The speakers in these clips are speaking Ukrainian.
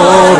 Oh.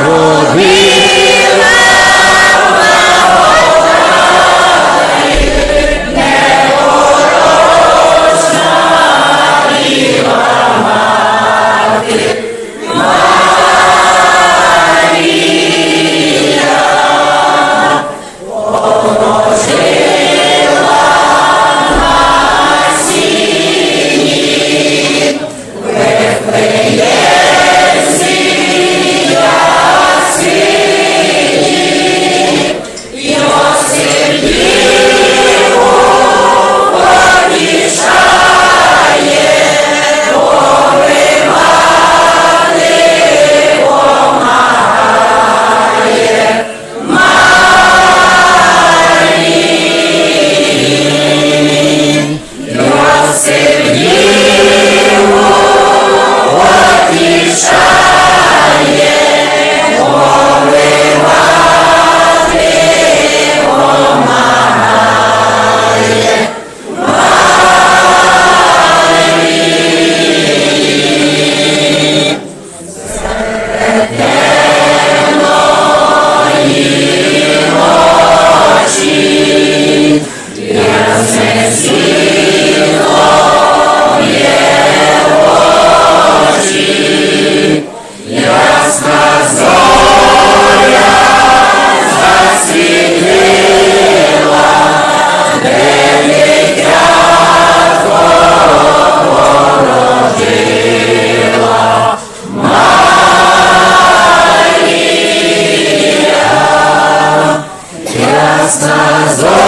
нас на зло.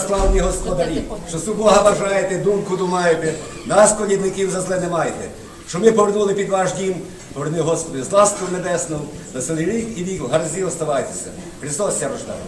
славні господарі, що субога бажаєте, думку думаєте, нас, колідників, за зле не маєте, що ми повернули під ваш дім, поверни, Господи, з ласку небесну, на селі рік і вік в гарзі оставайтеся. Христос ся рождає.